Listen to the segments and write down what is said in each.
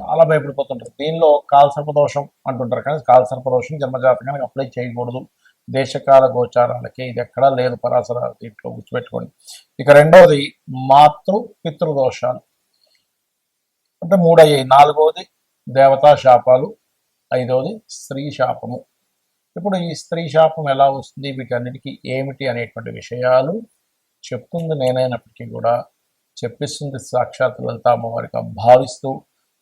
చాలా భయపడిపోతుంటారు. దీనిలో కాల సర్పదోషం అంటుంటారు. కానీ కాల సర్పదోషం జన్మజాతకానికి అప్లై చేయకూడదు. దేశకాల గోచారాలకి ఇది ఎక్కడా లేదు పరాశర దీంట్లో గుర్తుపెట్టుకోండి. ఇక రెండవది మాతృ పితృదోషాలు. అంటే మూడయ్యాయి. నాలుగవది దేవతా శాపాలు. ఐదవది స్త్రీ శాపము. ఇప్పుడు ఈ స్త్రీ శాపం ఎలా వస్తుంది? వీటన్నిటికీ ఏమిటి అనేటువంటి విషయాలు చెప్తుంది నేనైనప్పటికీ కూడా. చెప్పిస్తుంది సాక్షాత్ లలిత వారికి. భావిస్తూ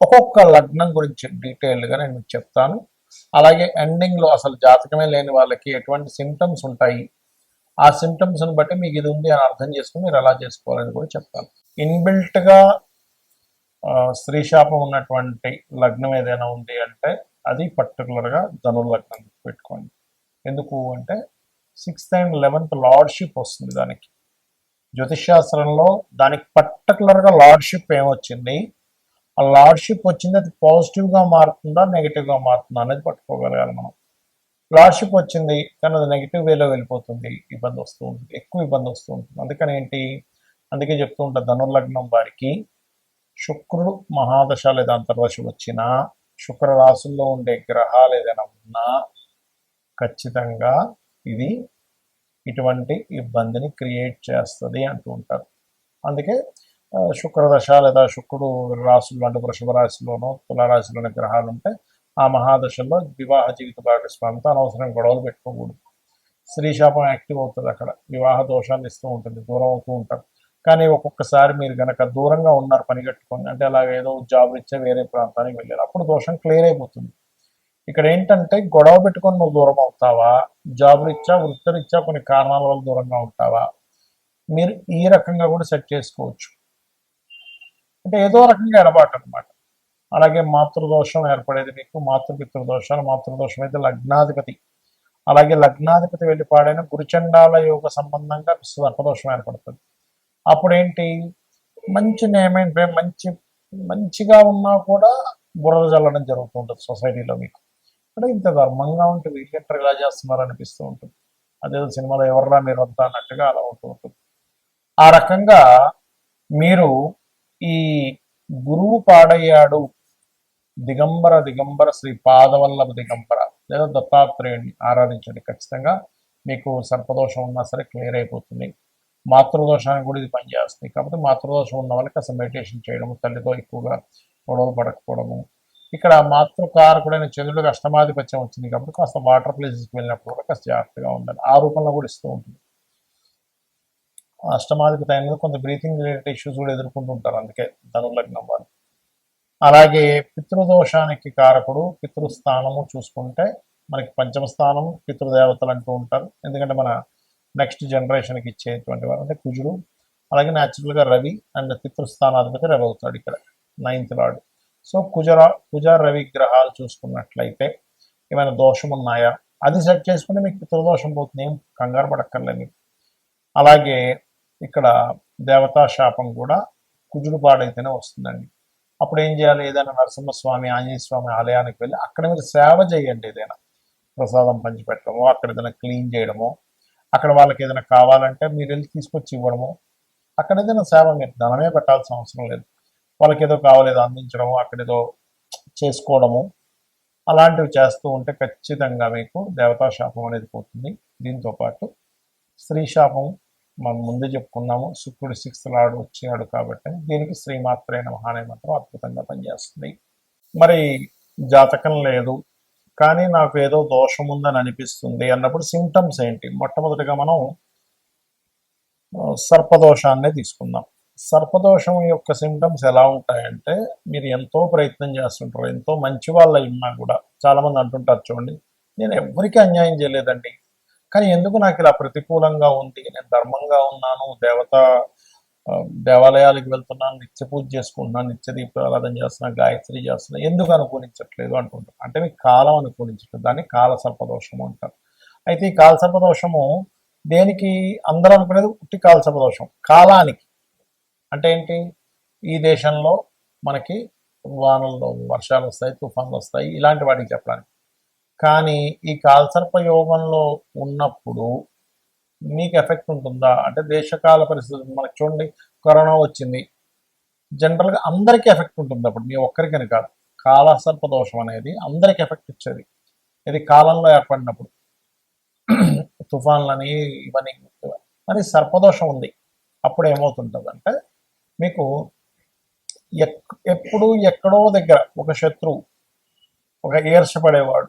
ఒక్కొక్క లగ్నం గురించి డీటెయిల్డ్గా నేను మీకు చెప్తాను. అలాగే ఎండింగ్లో అసలు జాతకమే లేని వాళ్ళకి ఎటువంటి సిమ్టమ్స్ ఉంటాయి? ఆ సిమ్టమ్స్ని బట్టి మీకు ఇది ఉంది అని అర్థం చేసుకుని మీరు ఎలా చేసుకోవాలని కూడా చెప్తాను. ఇన్బిల్ట్గా స్త్రీ శాపం ఉన్నటువంటి లగ్నం ఏదైనా ఉంది అంటే అది పర్టికులర్గా ధను లగ్నం పెట్టుకోండి. ఎందుకు అంటే సిక్స్త్ అండ్ లెవెన్త్ లార్డ్షిప్ వస్తుంది దానికి. జ్యోతిష్ శాస్త్రంలో దానికి పర్టికులర్గా లార్డ్షిప్ ఏమొచ్చింది? ఆ లార్డ్షిప్ వచ్చింది అది పాజిటివ్గా మారుతుందా నెగిటివ్గా మారుతుందా అనేది పట్టుకోగలగాలి మనం. లార్డ్షిప్ వచ్చింది కానీ అది నెగిటివ్ వేలో వెళ్ళిపోతుంది ఇబ్బంది వస్తూ ఉంటుంది ఎక్కువ ఇబ్బంది వస్తూ ఉంటుంది. అందుకని ఏంటి? అందుకే చెప్తూ ఉంటా ధనుర్లగ్నం వారికి శుక్రుడు మహాదశ లేదా అంతర్దశ వచ్చినా శుక్ర రాశుల్లో ఉండే గ్రహాలు ఏదైనా ఉన్నా ఖచ్చితంగా ఇది ఇటువంటి ఇబ్బందిని క్రియేట్ చేస్తుంది అంటూ ఉంటారు. అందుకే శుక్రదశ లేదా శుక్రుడు రాశులు అంటే వృషభ రాశిలోనో తులారాశిలోని గ్రహాలు ఉంటే ఆ మహాదశలో వివాహ జీవిత భాగస్వామితో అనవసరం గొడవలు పెట్టుకోకూడదు. శ్రీశాపం శాపం యాక్టివ్ అవుతుంది అక్కడ. వివాహ దోషాన్ని ఇస్తూ ఉంటుంది దూరం అవుతూ ఉంటారు. కానీ ఒక్కొక్కసారి మీరు గనక దూరంగా ఉన్నారు పని కట్టుకొని అంటే అలాగ ఏదో జాబ్ ఇచ్చే వేరే ప్రాంతానికి వెళ్ళారు అప్పుడు దోషం క్లియర్ అయిపోతుంది. ఇక్కడ ఏంటంటే గొడవ పెట్టుకొని నువ్వు దూరం అవుతావా జాబ్ రీత్యా వృత్తిరీత్యా కొన్ని కారణాల వల్ల దూరంగా ఉంటావా మీరు ఈ రకంగా కూడా సెట్ చేసుకోవచ్చు. అంటే ఏదో రకంగా ఎడబాటు అనమాట అలాగే మాతృదోషం ఏర్పడేది మీకు మాతృపితృ దోషాలు మాతృదోషం అయితే లగ్నాధిపతి. అలాగే లగ్నాధిపతి వెళ్ళి పాడైన గురుచండాల యోగ సంబంధంగా సర్పదోషం ఏర్పడుతుంది. అప్పుడు ఏంటి మంచి నేమ్ మంచి మంచిగా ఉన్నా కూడా బుర్ర చల్లడం జరుగుతూ ఉంటుంది సొసైటీలో మీకు. అంటే ఇంత ధర్మంగా ఉంటే వీళ్ళంటారు ఇలా చేస్తున్నారు అనిపిస్తూ ఉంటుంది. అదేదో సినిమాలో ఎవర్రా మీరు అంతా అన్నట్టుగా అలా ఉంటూ ఉంటుంది. ఆ రకంగా మీరు ఈ గురువు పాడయ్యాడు. దిగంబర దిగంబర శ్రీ పాదవల్లభ దిగంబర లేదా దత్తాత్రేయుడిని ఆరాధించండి. ఖచ్చితంగా మీకు సర్పదోషం ఉన్నా సరే క్లియర్ అయిపోతుంది. మాతృదోషానికి కూడా ఇది పనిచేస్తుంది. కాబట్టి మాతృదోషం ఉన్న వాళ్ళకి అసలు మెడిటేషన్ చేయడము తల్లితో ఎక్కువగా గొడవలు పడకపోవడము. ఇక్కడ మాతృకారకుడైన చంద్రుడికి అష్టమాధిపత్యం వచ్చింది కాబట్టి కాస్త వాటర్ ప్లేసెస్కి వెళ్ళినప్పుడు కూడా కాస్త జాగ్రత్తగా ఉండాలి. ఆ రూపంలో కూడా ఇస్తూ ఉంటుంది. అష్టమాధిక టైంలో కొంత బ్రీతింగ్ రిలేటెడ్ ఇష్యూస్ కూడా ఎదుర్కొంటుంటారు. అందుకే ధనుర్లగ్నం వారు. అలాగే పితృదోషానికి కారకుడు పితృస్థానము చూసుకుంటే మనకి పంచమ స్థానం పితృదేవతలు అంటూ ఉంటారు. ఎందుకంటే మన నెక్స్ట్ జనరేషన్కి ఇచ్చేటువంటి వారు అంటే కుజుడు. అలాగే న్యాచురల్గా రవి అండ్ పితృస్థానాధిపతి రవి అవుతాడు ఇక్కడ నైన్త్ లార్డ్ సో కుజరా కుజ రవి గ్రహాలు చూసుకున్నట్లయితే ఏమైనా దోషం ఉన్నాయా? అది సెట్ చేసుకుంటే మీకు పితృదోషం పోతుంది. ఏం కంగారు పడక్కర్లేదు. అలాగే ఇక్కడ దేవతా శాపం కూడా కుజుడు పాడైతేనే వస్తుందండి. అప్పుడు ఏం చేయాలి? ఏదైనా నరసింహస్వామి ఆంజనేయ స్వామి ఆలయానికి వెళ్ళి అక్కడ మీరు సేవ చేయండి ఏదైనా. ప్రసాదం పంచిపెట్టడమో అక్కడ ఏదైనా క్లీన్ చేయడమో అక్కడ వాళ్ళకి ఏదైనా కావాలంటే మీరు వెళ్ళి తీసుకొచ్చి ఇవ్వడము అక్కడ ఏదైనా సేవ మీరు ధనమే పెట్టాల్సిన అవసరం లేదు. వాళ్ళకి ఏదో కావాలేదో అందించడము అక్కడ ఏదో చేసుకోవడము అలాంటివి చేస్తూ ఉంటే ఖచ్చితంగా మీకు దేవతా శాపం అనేది పోతుంది. దీంతో పాటు స్త్రీ శాపం మనం ముందు చెప్పుకున్నాము శుక్రుడు సిక్స్త్ లాడు వచ్చినాడు కాబట్టి దీనికి శ్రీమాత్రైన మహానే మంత్రం అద్భుతంగా పనిచేస్తుంది. మరి జాతకం లేదు కానీ నాకు ఏదో దోషం ఉందని అనిపిస్తుంది అన్నప్పుడు సిమ్టమ్స్ ఏంటి? మొట్టమొదటిగా మనం సర్పదోషాన్ని సర్పదోషాన్నే తీసుకుందాం. సర్పదోషం యొక్క సిమ్టమ్స్ ఎలా ఉంటాయంటే మీరు ఎంతో ప్రయత్నం చేస్తుంటారు ఎంతో మంచి వాళ్ళ ఉన్నా కూడా చాలామంది అంటుంటారు చూడండి నేను ఎవరికి అన్యాయం చేయలేదండి. కానీ ఎందుకు నాకు ఇలా ప్రతికూలంగా ఉంది? నేను ధర్మంగా ఉన్నాను దేవత దేవాలయాలకు వెళ్తున్నాను నిత్య పూజ చేసుకుంటున్నాను నిత్య దీపారాధన చేస్తున్నాను గాయత్రి చేస్తున్నాను ఎందుకు అనుకూలించట్లేదు అనుకుంటారు అంటే మీకు కాలం అనుకూలించట్లేదు దాన్ని కాల సర్పదోషము అంటారు. అయితే ఈ కాల సర్పదోషము దేనికి అందరూ అనుకునేది ఉట్టి కాల సర్పదోషం కాలానికి. అంటే ఏంటి? ఈ దేశంలో మనకి వానలు వర్షాలు వస్తాయి తుఫాన్లు వస్తాయి ఇలాంటి వాటికి చెప్పడానికి. కానీ ఈ కాల్సర్ప యోగంలో ఉన్నప్పుడు మీకు ఎఫెక్ట్ ఉంటుందా? అంటే దేశకాల పరిస్థితులు మనకి చూడండి కరోనా వచ్చింది. జనరల్గా అందరికీ ఎఫెక్ట్ ఉంటుంది అప్పుడు మీ ఒక్కరికని కాదు. కాలసర్ప దోషం అనేది అందరికి ఎఫెక్ట్ ఇచ్చేది. ఇది కాలంలో ఏర్పడినప్పుడు. తుఫాన్లని ఇవన్నీ మరి సర్పదోషం ఉంది. అప్పుడు ఏమవుతుంటుందంటే మీకు ఎక్ ఎప్పుడు ఎక్కడో దగ్గర ఒక శత్రువు ఒక ఈర్షపడేవాడు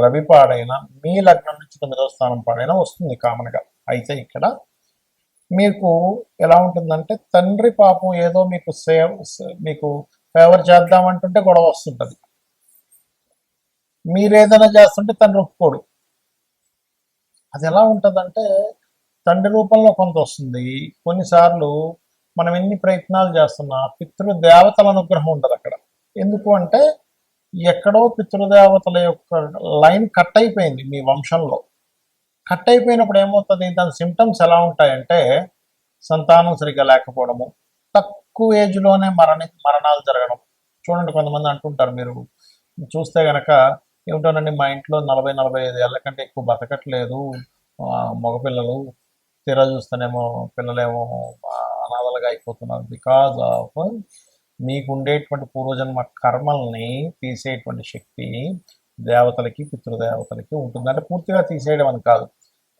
రవి పాడైన మీ లగ్నం నుంచి తొమ్మిదవ స్థానం పాడైనా వస్తుంది కామన్గా. అయితే ఇక్కడ మీకు ఎలా ఉంటుందంటే తండ్రి పాపం ఏదో మీకు సేవ్ మీకు ఫేవర్ చేద్దామంటుంటే గొడవ వస్తుంటది. మీరు ఏదైనా చేస్తుంటే తండ్రి ఒప్పుకోడు. అది ఎలా ఉంటుందంటే తండ్రి రూపంలో కొంత వస్తుంది. కొన్నిసార్లు మనం ఎన్ని ప్రయత్నాలు చేస్తున్నా పితృదేవతల అనుగ్రహం ఉండదు అక్కడ. ఎందుకు అంటే ఎక్కడో పితృదేవతల యొక్క లైన్ కట్ అయిపోయింది మీ వంశంలో. కట్ అయిపోయినప్పుడు ఏమవుతుంది? దాని సిమ్టమ్స్ ఎలా ఉంటాయంటే సంతానం సరిగ్గా లేకపోవడము తక్కువ ఏజ్లోనే మరణ మరణాలు జరగడం. చూడండి కొంతమంది అంటుంటారు మీరు. చూస్తే గనక ఏమిటోనండి మా ఇంట్లో నలభై నలభై ఐదు ఏళ్ళ కంటే ఎక్కువ బతకట్లేదు. మగపిల్లలు తీరా చూస్తేనేమో పిల్లలేమో అనాథలుగా అయిపోతున్నారు. బికాజ్ ఆఫ్ మీకు ఉండేటువంటి పూర్వజన్మ కర్మల్ని తీసేటువంటి శక్తి దేవతలకి పితృదేవతలకి ఉంటుంది. అంటే పూర్తిగా తీసేయడం అని కాదు.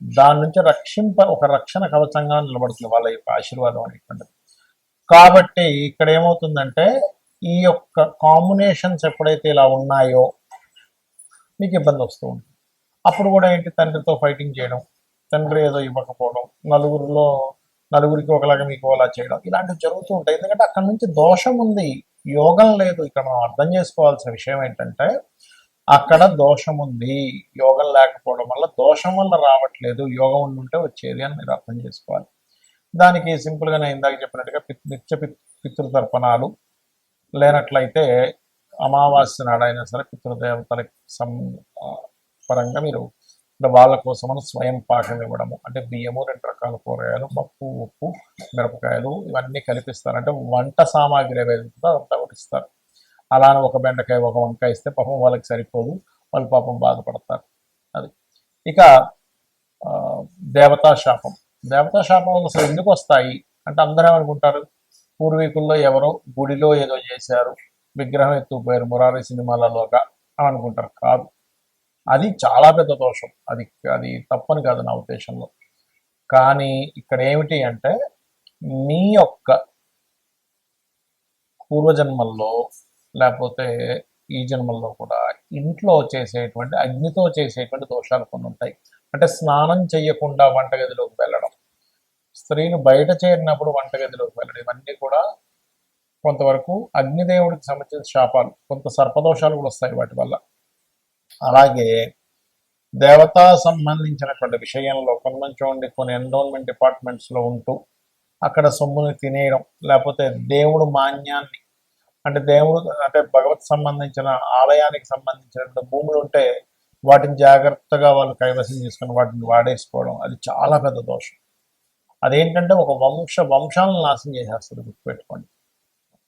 దాని నుంచి రక్షింప ఒక రక్షణ కవచంగా నిలబడుతుంది వాళ్ళ యొక్క ఆశీర్వాదం అనేటువంటిది. కాబట్టి ఇక్కడ ఏమవుతుందంటే ఈ యొక్క కాంబినేషన్స్ ఎప్పుడైతే ఇలా ఉన్నాయో మీకు ఇబ్బంది వస్తూ ఉంటుంది. అప్పుడు కూడా ఏంటి? తండ్రితో ఫైటింగ్ చేయడం తండ్రి ఏదో ఇవ్వకపోవడం నలుగురిలో నలుగురికి ఒకలాగా మీకు అలా చేయడం. ఇలాంటివి జరుగుతూ ఉంటాయి. ఎందుకంటే అక్కడ నుంచి దోషం ఉంది. యోగం లేదు. ఇక్కడ మనం అర్థం చేసుకోవాల్సిన విషయం ఏంటంటే అక్కడ దోషం ఉంది. యోగం లేకపోవడం వల్ల దోషం వల్ల రావట్లేదు. యోగం ఉండి ఉంటే వచ్చేది అని మీరు అర్థం చేసుకోవాలి. దానికి సింపుల్గా నేను ఇందాక చెప్పినట్టుగా పిత్ నిత్య పితృతర్పణాలు లేనట్లయితే అమావాస్య నాడైనా సరే పితృదేవతలకు సం పరంగా మీరు అంటే వాళ్ళ కోసమని స్వయం పాకం ఇవ్వడము. అంటే బియ్యము రెండు రకాల కూరగాయలు పప్పు ఉప్పు మిరపకాయలు ఇవన్నీ కలిపిస్తారు. అంటే వంట సామాగ్రి ఏదైతే ఉంటుందో అదంతా ఒకటి ఇస్తారు. అలానే ఒక బెండకాయ ఒక వంకాయ ఇస్తే పాపం వాళ్ళకి సరిపోదు. వాళ్ళు పాపం బాధపడతారు. అది. ఇక ఆ, దేవతా శాపం. దేవతా శాపం అసలు ఎందుకు వస్తాయి? అంటే అందరూ ఏమనుకుంటారు? పూర్వీకుల్లో ఎవరో గుడిలో ఏదో చేశారు విగ్రహం ఎత్తుకుపోయారు మురారి సినిమాలలోగా అని అనుకుంటారు. కాదు. అది చాలా పెద్ద దోషం. అది అది తప్పని కాదు నా ఉద్దేశంలో. కానీ ఇక్కడ ఏమిటి అంటే నీ యొక్క పూర్వజన్మల్లో లేకపోతే ఈ జన్మల్లో కూడా ఇంట్లో చేసేటువంటి అగ్నితో చేసేటువంటి దోషాలు కొన్ని ఉంటాయి. అంటే స్నానం చేయకుండా వంటగదిలోకి వెళ్ళడం స్త్రీలు బయట చేరినప్పుడు వంటగదిలోకి వెళ్ళడం ఇవన్నీ కూడా కొంతవరకు అగ్నిదేవుడికి సంబంధించిన శాపాలు కొంత సర్పదోషాలు కూడా వస్తాయి వాటి వల్ల. అలాగే దేవతా సంబంధించినటువంటి విషయంలో కొంతమంది చూడండి కొన్ని ఎన్రోల్మెంట్ డిపార్ట్మెంట్స్లో ఉంటూ అక్కడ సొమ్ముని తినేయడం లేకపోతే దేవుడు మాన్యాన్ని అంటే దేవుడు అంటే భగవత్ సంబంధించిన ఆలయానికి సంబంధించినటువంటి భూములు ఉంటే వాటిని జాగ్రత్తగా వాళ్ళు కైవసం చేసుకుని వాటిని వాడేసుకోవడం అది చాలా పెద్ద దోషం. అదేంటంటే ఒక వంశ వంశాలను నాశనం చేసేస్తుంది గుర్తుపెట్టుకోండి.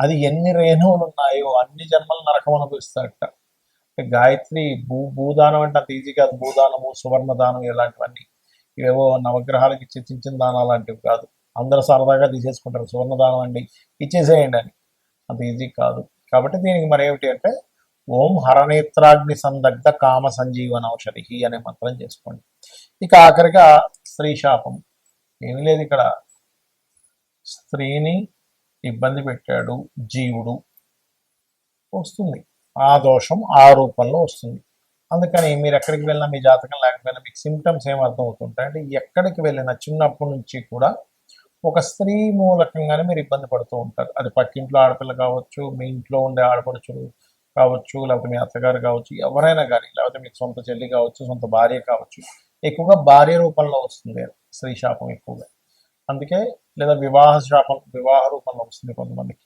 అది ఎన్ని రేణువులు ఉన్నాయో అన్ని జన్మలు నరకం అనుభవిస్తాడట గాయత్రి భూ భూదానం అంటే అంత ఈజీ కాదు. భూదానము సువర్ణ దానం ఇలాంటివన్నీ. ఇవేవో నవగ్రహాలకు ఇచ్చే చిన్న చిన్న దానాలు లాంటివి కాదు. అందరూ సరదాగా తీసేసుకుంటారు. సువర్ణ దానం అండి ఇచ్చేసేయండి అని. అంత ఈజీ కాదు. కాబట్టి దీనికి మరి ఏమిటి అంటే ఓం హరనేత్రాగ్ని సందగ్ధ కామ సంజీవన ఔషధి అనే మంత్రం చేసుకోండి. ఇక ఆఖరిగా స్త్రీ శాపం. ఏమీ లేదు ఇక్కడ. స్త్రీని ఇబ్బంది పెట్టాడు జీవుడు వస్తుంది. ఆ దోషం ఆ రూపంలో వస్తుంది. అందుకని మీరు ఎక్కడికి వెళ్ళినా మీ జాతకం లేకపోయినా మీకు సిమ్టమ్స్ ఏం అర్థం అవుతుంటాయి అంటే ఎక్కడికి వెళ్ళినా చిన్నప్పటి నుంచి కూడా ఒక స్త్రీ మూలకంగానే మీరు ఇబ్బంది పడుతూ ఉంటారు. అది పక్కింట్లో ఆడపిల్ల కావచ్చు మీ ఇంట్లో ఉండే ఆడపడుచులు కావచ్చు లేకపోతే మీ అత్తగారు కావచ్చు ఎవరైనా కానీ లేకపోతే మీకు సొంత చెల్లి కావచ్చు సొంత భార్య కావచ్చు ఎక్కువగా భార్య రూపంలో వస్తుంది స్త్రీ శాపం ఎక్కువగా. అందుకే లేదా వివాహ శాపం వివాహ రూపంలో వస్తుంది కొంతమందికి.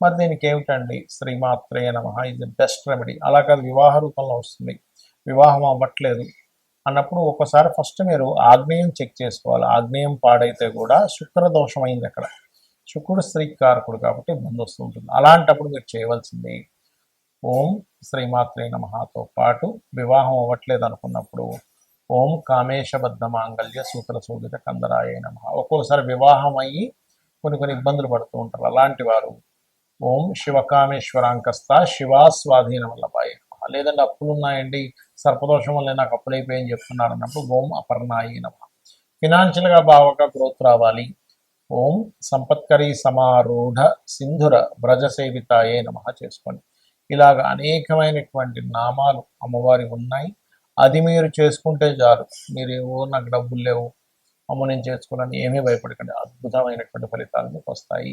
మరి దీనికి ఏమిటండి? శ్రీమాత్రే నమ. ఇది బెస్ట్ రెమెడీ అలా కాదు వివాహ రూపంలో వస్తుంది. వివాహం అవ్వట్లేదు అన్నప్పుడు ఒకసారి ఫస్ట్ మీరు ఆగ్నేయం చెక్ చేసుకోవాలి. ఆగ్నేయం పాడైతే కూడా శుక్ర దోషమైంది అయింది అక్కడ. శుక్రుడు స్త్రీ కారకుడు కాబట్టి ఇబ్బంది వస్తూ ఉంటుంది. అలాంటప్పుడు మీరు చేయవలసింది ఓం శ్రీమాత్రే నమతో పాటు వివాహం అవ్వట్లేదు అనుకున్నప్పుడు ఓం కామేశబద్ధ మాంగళ్య సూత్ర శోభిత కందరాయ నమ. ఒక్కోసారి వివాహం అయ్యి కొన్ని కొన్ని ఇబ్బందులు పడుతూ ఉంటారు. అలాంటి వారు ఓం శివకామేశ్వరాంకస్త శివాస్వాధీన వల్లభాయ లేదంటే అప్పులు ఉన్నాయండి సర్పదోషం వల్ల నాకు అప్పులు అయిపోయాయని చెప్తున్నారు అన్నప్పుడు ఓం అపర్ణాయి నమ. ఫినాన్షియల్గా బాగా గ్రోత్ రావాలి. ఓం సంపత్కరీ సమారూఢ సింధుర బ్రజసేవితాయే నమ చేసుకోండి. ఇలాగ అనేకమైనటువంటి నామాలు అమ్మవారి ఉన్నాయి. అది మీరు చేసుకుంటే చాలు. మీరు ఏవో నాకు డబ్బులు లేవు. అమ్మ నేను చేసుకోవాలని ఏమీ భయపడకండి. అద్భుతమైనటువంటి ఫలితాలు మీకు వస్తాయి.